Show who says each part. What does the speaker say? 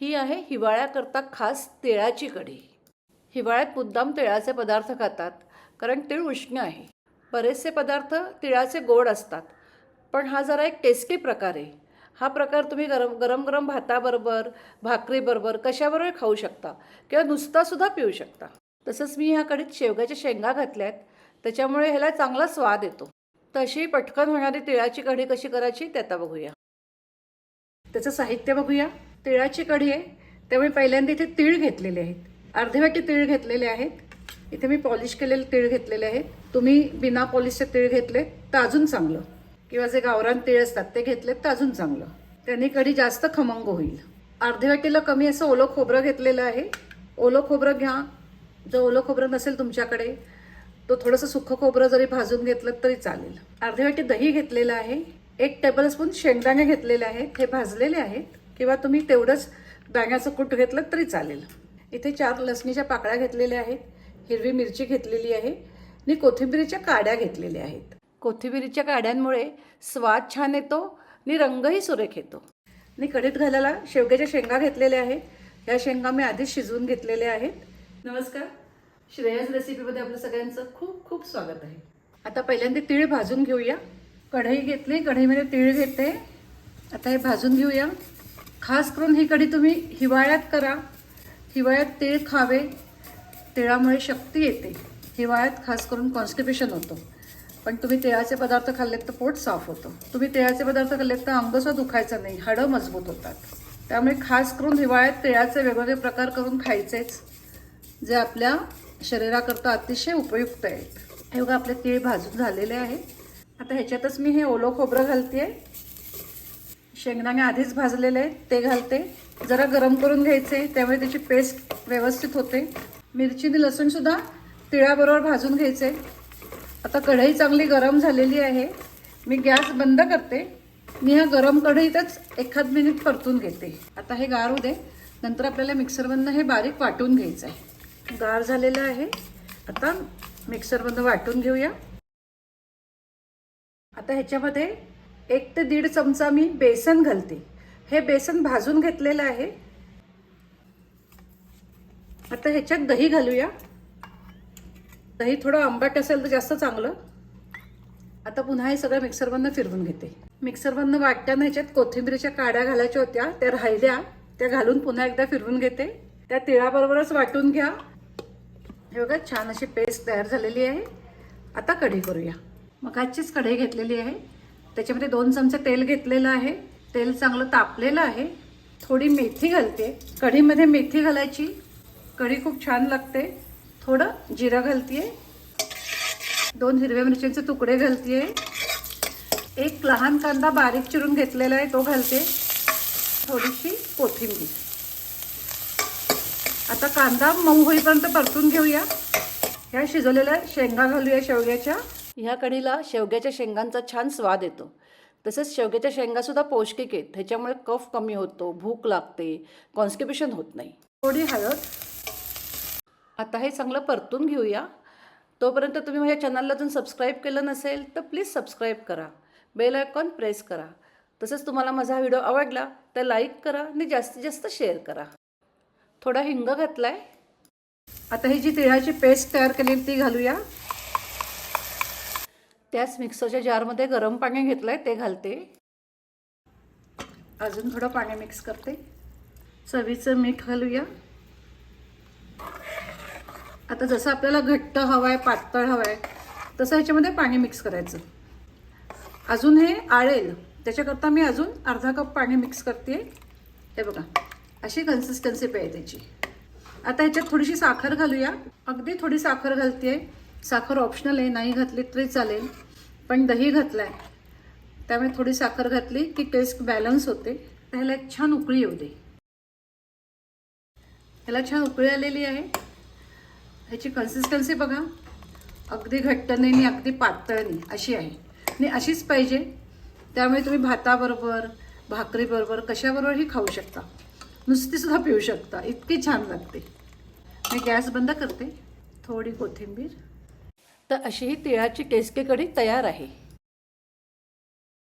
Speaker 1: ही आहे हिवाळ्याकरता खास तिळाची कढी. हिवाळ्यात मुद्दाम तिळाचे पदार्थ खातात कारण तिळ उष्ण आहे. बरेचसे पदार्थ तिळाचे गोड असतात पण हा जरा एक टेस्टी प्रकार आहे. हा प्रकार तुम्ही गरम गरम गरम भाताबरोबर भाकरीबरोबर कशाबरोबर खाऊ शकता किंवा नुसतासुद्धा पिऊ शकता. तसंच मी ह्या कढीत शेवग्याच्या शेंगा घातल्या आहेत त्याच्यामुळे ह्याला चांगला स्वाद येतो. तशी पटकन होणारी तिळाची कढी कशी करायची ते आता बघूया. त्याचं साहित्य बघूया. तिळाची कढी आहे त्यामुळे पहिल्यांदा इथे तीळ घेतलेले आहेत. अर्धे वाटी तीळ घेतलेले आहेत. इथे मी पॉलिश केलेले तीळ घेतलेले आहेत. तुम्ही बिना पॉलिशचे तीळ घेतले तर अजून चांगलं. किंवा जे गावरान तीळ असतात ते घेतलेत तर अजून चांगलं. त्यांनी कढी जास्त खमंग होईल. अर्धे वाटीला कमी असं ओलं खोबरं घेतलेलं आहे. ओलं खोबरं घ्या. जर ओलं खोबरं नसेल तुमच्याकडे तो थोडंसं सुखं खोबरं जरी भाजून घेतलं तरी चालेल. अर्धे वाटी दही घेतलेलं आहे. एक टेबलस्पून शेंगदाणे घेतलेले आहेत. हे भाजलेले आहेत. किंवा तुम्ही तेवढंच बँगाचं कूट घेतलं तरी चालेल. इथे चार लसणीच्या पाकळ्या घेतलेल्या आहेत. हिरवी मिरची घेतलेली आहे. आणि कोथिंबिरीच्या काड्या घेतलेल्या आहेत. कोथिंबिरीच्या काड्यांमुळे स्वाद छान येतो आणि रंगही सुरेख येतो. आणि कढीत घालायला शेवग्याच्या शेंगा घेतलेल्या आहेत. या शेंगा मी आधीच शिजवून घेतलेल्या आहेत. नमस्कार. श्रेयस रेसिपीमध्ये आपलं सगळ्यांचं खूप खूप स्वागत आहे. आता पहिल्यांदा तीळ भाजून घेऊया. कढई घेतली कढईमध्ये तीळ घेते. आता हे भाजून घेऊया. खास करून ही कढी तुम्ही हिवाळ्यात करा. हिवाळ्यात तीळ खावे. तिळामुळे शक्ती येते. हिवाळ्यात खास करून कॉन्स्टिपेशन होतं. पण तुम्ही तिळाचे पदार्थ खाल्लेत तर पोट साफ होतं. तुम्ही तिळाचे पदार्थ खाल्लेत तर अंगसुद्धा दुखायचं नाही. हाडं मजबूत होतात. त्यामुळे खास करून हिवाळ्यात तिळाचे वेगवेगळे प्रकार करून खायचेच जे आपल्या शरीराकरता अतिशय उपयुक्त आहेत. हे बघा आपले तीळ भाजून झालेले आहे. आता ह्याच्यातच मी हे ओलं खोबरं घालते शेंगदाणे आधीच भाजलेले आहेत ते घालते. जरा गरम करून घ्यायचे त्यामुळे त्याची पेस्ट व्यवस्थित होते. मिरची आणि लसूणसुद्धा तिळाबरोबर भाजून घ्यायचे. आता कढई चांगली गरम झालेली आहे. मी गॅस बंद करते. मी ह्या गरम कढईतच एखाद मिनिट परतून घेते. आता हे गार होऊ दे. नंतर आपल्याला मिक्सरमधनं हे बारीक वाटून घ्यायचं आहे गार झालेलं आहे. आता मिक्सरमधनं वाटून घेऊया. आता ह्याच्यामध्ये एक ते दीड चमचा मी बेसन घालते. हे बेसन भाजून घेतलेलं आहे. आता ह्याच्यात दही घालूया. दही थोडं आंबट असेल तर जास्त चांगलं. आता पुन्हा हे सगळं मिक्सरमधनं फिरवून घेते. मिक्सरमधनं वाटताना ह्याच्यात कोथिंबीरीच्या काड्या घालायच्या होत्या. त्या राहिल्या. त्या घालून पुन्हा एकदा फिरवून घेते. त्या तिळाबरोबरच वाटून घ्या. हे बघा छान अशी पेस्ट तयार झालेली आहे. आता कढी करूया. मग आजचीच कढई घेतलेली आहे. त्याच्यामध्ये दोन चमचे तेल घेतलेलं आहे. तेल चांगलं तापलेलं आहे. थोडी मेथी घालते. कढीमध्ये मेथी घालायची. कढी खूप छान लागते. थोडं जिरं घालते दोन हिरव्या मिरच्यांचे तुकडे घालते एक लहान कांदा बारीक चिरून घेतलेला आहे. तो घालते. थोडीशी कोथिंबीर. आता कांदा मऊ होईपर्यंत परतून घेऊया. ह्या शिजवलेल्या शेंगा घालूया शेवग्याच्या. ह्या कढीला शेवग्याच्या शेंगांचा छान स्वाद येतो. तसेच शेवग्याच्या शेंगासुद्धा पौष्टिक आहेत. ह्याच्यामुळे कफ कमी होतो भूक लागते कॉन्स्टिपेशन होत नाही. थोडी हळद. आता हे चांगलं परतून घेऊया. तोपर्यंत तुम्ही माझ्या चॅनलला अजून सबस्क्राईब केलं नसेल तर प्लीज सबस्क्राईब करा. बेल आयकॉन प्रेस करा. तसंच तुम्हाला माझा व्हिडिओ आवडला तर लाईक करा आणि जास्तीत जास्त शेअर करा. थोडा हिंग घातला आहे आता ही जी तिळाची पेस्ट तयार केली ती घालूया. त्याच मिक्सरच्या जारमध्ये गरम पाणी घेतलं आहे ते घालते. अजून थोडं पाणी मिक्स करते. चवीचं मीठ घालूया. आता जसं आपल्याला घट्ट हवं आहे पातळ हवं आहे तसं ह्याच्यामध्ये पाणी मिक्स करायचं. अजून हे आळेल त्याच्याकरता मी अजून अर्धा कप पाणी मिक्स करते. हे बघा अशी कन्सिस्टन्सी पाहिजे त्याची. आता ह्याच्यात थोडीशी साखर घालूया. अगदी थोडी साखर घालते. साखर ऑप्शनल आहे नाही घातली तरी चालेल पण दही घातलं आहे त्यामुळे थोडी साखर घातली की टेस्ट बॅलन्स होते. तर ह्याला एक छान उकळी येऊ दे. ह्याला छान उकळी आलेली आहे. ह्याची कन्सिस्टन्सी बघा. अगदी घट्ट नाही आणि अगदी पातळ नाही अशी आहे. आणि अशीच पाहिजे. त्यामुळे तुम्ही भाताबरोबर भाकरीबरोबर कशाबरोबरही खाऊ शकता. नुसतीसुद्धा पिऊ शकता. इतकी छान लागते. मी गॅस बंद करते. थोडी कोथिंबीर. तर अशी ही तिळाची टेस्टी कढी तयार आहे.